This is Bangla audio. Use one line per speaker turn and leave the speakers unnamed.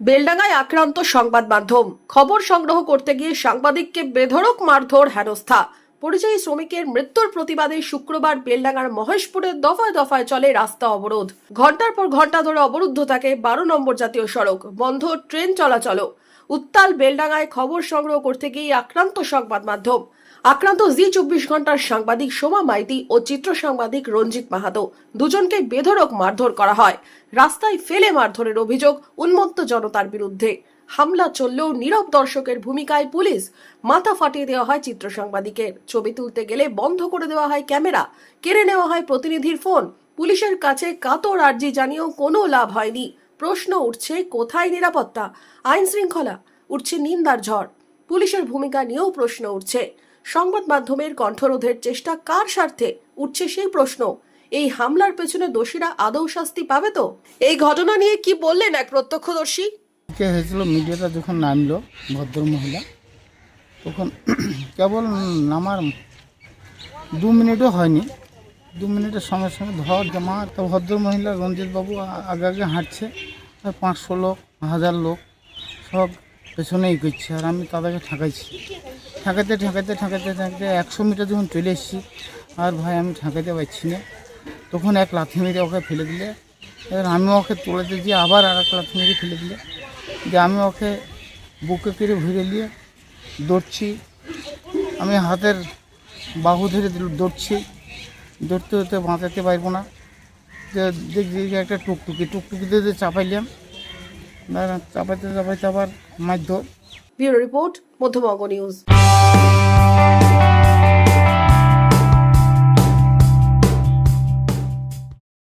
বেলডাঙ্গায় আক্রান্ত সংবাদ মাধ্যম। খবর সংগ্রহ করতে গিয়ে সাংবাদিককে বেধড়ক মারধর হেনস্থা। পরিযায়ী শ্রমিকের মৃত্যুর প্রতিবাদে শুক্রবার বেলডাঙ্গার মহেশপুরে দফায় দফায় চলে রাস্তা অবরোধ। ঘণ্টার পর ঘণ্টা ধরে অবরুদ্ধ থাকে বারো নম্বর জাতীয় সড়ক। বন্ধ ট্রেন চলাচলও। উত্তাল বেলডাঙ্গায় খবর সংগ্রহ করতে গিয়ে আক্রান্ত সংবাদ মাধ্যম। আক্রান্ত জি চব্বিশ ঘণ্টার সাংবাদিক সোমা মাইতি ও চিত্র সাংবাদিক রঞ্জিত মাহাতো দুজনকে বেধড়ক মারধর করা হয়। রাস্তায় ফেলে মারধরের অভিযোগ উন্মত্ত জনতার বিরুদ্ধে। হামলা চললেও নীরব দর্শকের ভূমিকায় পুলিশ মাথা ফাটিয়ে দেওয়া হয় চিত্র সাংবাদিকের ছবি তুলতে গেলে বন্ধ করে দেওয়া হয় ক্যামেরা, কেড়ে নেওয়া হয় প্রতিনিধির ফোন। পুলিশের কাছে কাতর আর্জি জানিয়েও কোনো লাভ হয়নি। প্রশ্ন উঠছে, কোথায় নিরাপত্তা? আইন শৃঙ্খলা উঠছে নিন্দার ঝড়। পুলিশের ভূমিকা নিয়েও প্রশ্ন উঠছে। সংবাদ মাধ্যমের কণ্ঠরোধের চেষ্টা কার স্বার্থে? উঠছে সেই প্রশ্ন। এই হামলার পেছনে দোষীরা আদৌ শাস্তি পাবে তো? এই ঘটনা নিয়ে কি বললেন এক প্রত্যক্ষদর্শী?
হয়েছিল? মিডিয়াটা যখন নামলো ভদ্র মহিলা, তখন কেবল নামার দু মিনিটও হয়নি। দু মিনিটের সঙ্গে সঙ্গে ধর জমা। তো ভদ্র মহিলা রঞ্জিতবাবু আগে আগে হাঁটছে। পাঁচশো লোক, হাজার লোক সব পেছনেই করছে। আর আমি তাদেরকে ঠেকাইছি। ঠেকাতে ঠেকাতে ঠেকাতে ঠেকাতে একশো মিটার যখন চলে এসেছি, আর ভাই আমি ঠেকাতে পারছি না। তখন এক লাথি মেরে ওকে ফেলে দিলে। এবার আমি ওকে তুলে দিয়ে আবার আর এক লাথি মেরে ফেলে দিলে। যে আমি ওকে বুকে কেড়ে ঘুরে নিয়ে দৌড়ছি। আমি হাতের বাহু ধরে দৌড়ছি। দৌড়তে ধরতে বাঁচাতে পারব না। যে দেখছি একটা টুকটুকি, টুকটুকিতে যে চাপাইলাম চাপাইতে চাপাইতে আবার মারধর।
Bureau report, Madhyabanga news.